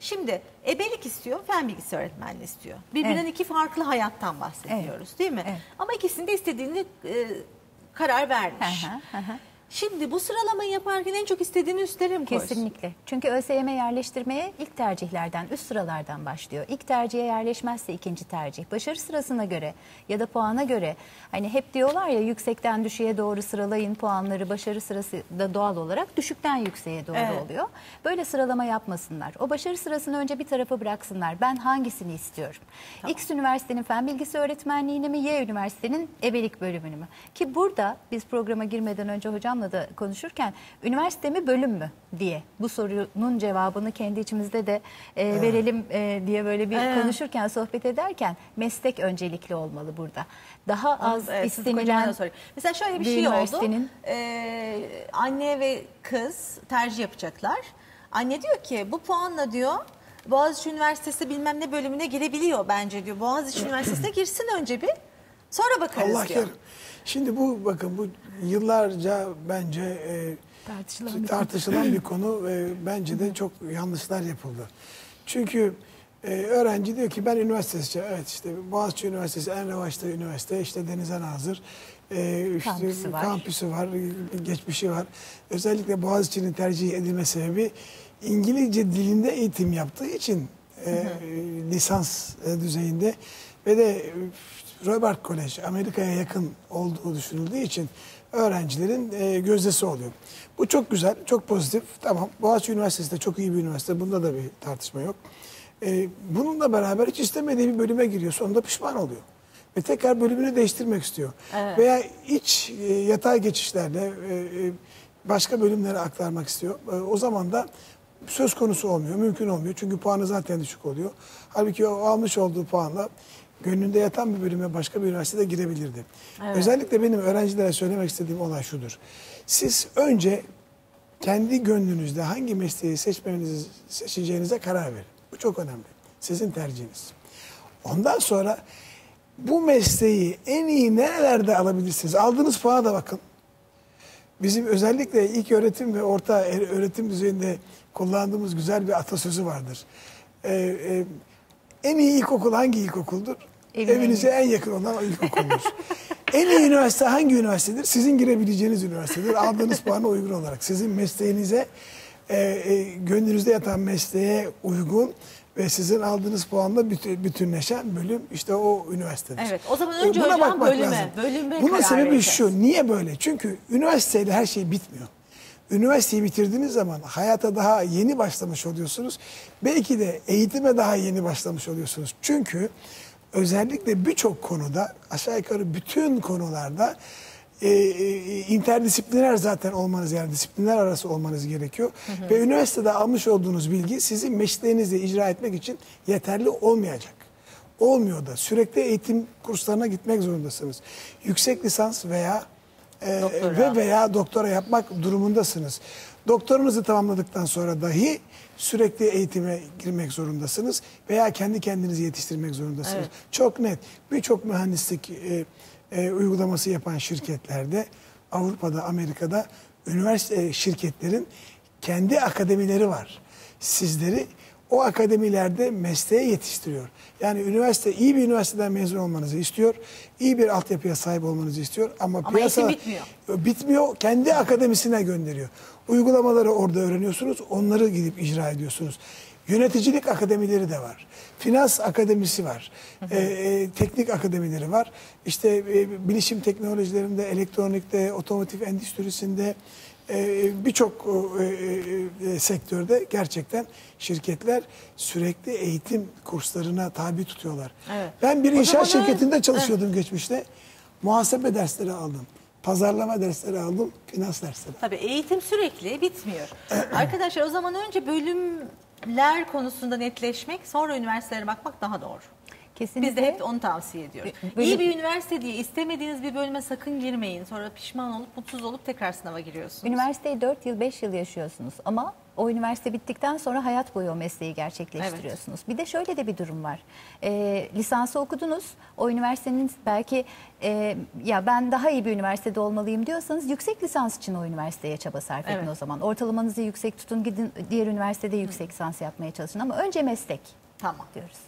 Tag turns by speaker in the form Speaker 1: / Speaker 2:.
Speaker 1: Şimdi ebelik istiyor, fen bilgisi öğretmenliği istiyor. Birbirinden iki farklı hayattan bahsediyoruz değil mi?
Speaker 2: Evet.
Speaker 1: Ama ikisinde istediğini e, karar vermiş.
Speaker 2: Hı, hı hı.
Speaker 1: Şimdi bu sıralamayı yaparken en çok istediğini üstlere mi koysun?
Speaker 2: Kesinlikle. Çünkü ÖSYM yerleştirmeye ilk tercihlerden, üst sıralardan başlıyor. İlk tercihe yerleşmezse ikinci tercih. Başarı sırasına göre ya da puana göre hani hep diyorlar ya yüksekten düşüğe doğru sıralayın puanları. Başarı sırası da doğal olarak düşükten yükseğe doğru
Speaker 1: Evet.
Speaker 2: oluyor. Böyle sıralama yapmasınlar. O başarı sırasını önce bir tarafa bıraksınlar. Ben hangisini istiyorum? X üniversitenin fen bilgisi öğretmenliğini mi, Y üniversitenin ebelik bölümünü mü? Ki burada biz programa girmeden önce hocamla da konuşurken üniversite mi bölüm mü diye bu sorunun cevabını kendi içimizde de e, verelim e, diye böyle bir
Speaker 1: Evet.
Speaker 2: konuşurken sohbet ederken meslek öncelikli olmalı burada. Daha az
Speaker 1: Evet,
Speaker 2: istenilen.
Speaker 1: Mesela şöyle bir
Speaker 2: bir
Speaker 1: şey oldu.
Speaker 2: üniversitenin-
Speaker 1: Ee, anne ve kız tercih yapacaklar. Anne diyor ki bu puanla diyor Boğaziçi Üniversitesi bilmem ne bölümüne girebiliyor bence diyor. Boğaziçi Üniversitesi'ne girsin önce bir. Sonra bakarız
Speaker 3: Allah
Speaker 1: diyor.
Speaker 3: kerim. Şimdi bu bakın bu yıllarca bence e,
Speaker 2: Tartışılan bir
Speaker 3: tartışılan bir konu ve bence de çok yanlışlar yapıldı. Çünkü e, öğrenci diyor ki ben üniversite seçeceğim. Evet işte Boğaziçi Üniversitesi en revaçta üniversite. işte denize nazır. E, işte
Speaker 2: Kampüsü var.
Speaker 3: kampüsü var, geçmişi var. Özellikle Boğaziçi'nin tercih edilme sebebi İngilizce dilinde eğitim yaptığı için e, lisans e, düzeyinde ve de e, Robert College Amerika'ya yakın olduğu düşünüldüğü için öğrencilerin e, gözdesi oluyor. Bu çok güzel, çok pozitif. Tamam, Boğaziçi Üniversitesi de çok iyi bir üniversite. Bunda da bir tartışma yok. E, bununla beraber hiç istemediği bir bölüme giriyor. Sonunda pişman oluyor. Ve tekrar bölümünü değiştirmek istiyor. Veya iç e, yatay geçişlerle e, e, başka bölümlere aktarmak istiyor. E, o zaman da söz konusu olmuyor, mümkün olmuyor. Çünkü puanı zaten düşük oluyor. Halbuki o almış olduğu puanla gönlünde yatan bir bölüme başka bir üniversitede girebilirdi. Özellikle benim öğrencilere söylemek istediğim olay şudur. Siz önce kendi gönlünüzde hangi mesleği seçmenizi seçeceğinize karar verin. Bu çok önemli. Sizin tercihiniz. Ondan sonra bu mesleği en iyi nerelerde alabilirsiniz? Aldığınız puana da bakın. Bizim özellikle ilk öğretim ve orta öğretim düzeyinde kullandığımız güzel bir atasözü vardır. Ee, e, en iyi ilkokul hangi ilkokuldur?
Speaker 2: Evin en
Speaker 3: Evinize en yakın olan o ilkokuldur. en iyi üniversite hangi üniversitedir? Sizin girebileceğiniz üniversitedir. Aldığınız puana uygun olarak. Sizin mesleğinize, e, e, gönlünüzde yatan mesleğe uygun ve sizin aldığınız puanla bütün, bütünleşen bölüm işte o üniversitedir.
Speaker 1: Evet, o zaman
Speaker 3: E,
Speaker 1: önce
Speaker 3: buna
Speaker 1: hocam bölüme, bölüme
Speaker 3: Bunun sebebi şu. Niye böyle? Çünkü üniversiteyle her şey bitmiyor. Üniversiteyi bitirdiğiniz zaman hayata daha yeni başlamış oluyorsunuz. Belki de eğitime daha yeni başlamış oluyorsunuz. Çünkü özellikle birçok konuda aşağı yukarı bütün konularda e, e, interdisipliner zaten olmanız yani disiplinler arası olmanız gerekiyor. Ve üniversitede almış olduğunuz bilgi sizin mesleğinizi icra etmek için yeterli olmayacak. Olmuyor da sürekli eğitim kurslarına gitmek zorundasınız. Yüksek lisans veya e,
Speaker 1: Doktora.
Speaker 3: ve veya doktora yapmak durumundasınız. Doktorunuzu tamamladıktan sonra dahi sürekli eğitime girmek zorundasınız veya kendi kendinizi yetiştirmek zorundasınız.
Speaker 1: Evet.
Speaker 3: Çok net. Birçok mühendislik e, e, uygulaması yapan şirketlerde Avrupa'da, Amerika'da üniversite e, şirketlerin kendi akademileri var. Sizleri o akademilerde mesleğe yetiştiriyor. Yani üniversite iyi bir üniversiteden mezun olmanızı istiyor. iyi bir altyapıya sahip olmanızı istiyor ama,
Speaker 1: Ama
Speaker 3: piyasa
Speaker 1: bitmiyor.
Speaker 3: bitmiyor. Kendi akademisine gönderiyor. Uygulamaları orada öğreniyorsunuz. Onları gidip icra ediyorsunuz. Yöneticilik akademileri de var. Finans akademisi var. Ee, e, teknik akademileri var. İşte e, bilişim teknolojilerinde, elektronikte, otomotiv endüstrisinde e, birçok e, e, e, sektörde gerçekten şirketler sürekli eğitim kurslarına tabi tutuyorlar.
Speaker 1: Evet.
Speaker 3: Ben bir inşaat şirketinde çalışıyordum geçmişte. Muhasebe dersleri aldım. Pazarlama dersleri aldım. Finans dersleri.
Speaker 1: Tabii eğitim sürekli bitmiyor. Arkadaşlar o zaman önce bölümler konusunda netleşmek, sonra üniversitelere bakmak daha doğru.
Speaker 2: Kesinlikle.
Speaker 1: Biz de hep onu tavsiye ediyoruz.
Speaker 2: Böyle-
Speaker 1: İyi bir üniversite diye istemediğiniz bir bölüme sakın girmeyin. Sonra pişman olup mutsuz olup tekrar sınava giriyorsunuz.
Speaker 2: Üniversiteyi 4 yıl 5 yıl yaşıyorsunuz ama o üniversite bittikten sonra hayat boyu o mesleği gerçekleştiriyorsunuz. Bir de şöyle de bir durum var. Ee, lisansı okudunuz. O üniversitenin belki e, ya ben daha iyi bir üniversitede olmalıyım diyorsanız yüksek lisans için o üniversiteye çaba sarf edin
Speaker 1: Evet.
Speaker 2: o zaman. Ortalamanızı yüksek tutun gidin diğer üniversitede yüksek lisans yapmaya çalışın ama önce meslek
Speaker 1: Tamam.
Speaker 2: diyoruz.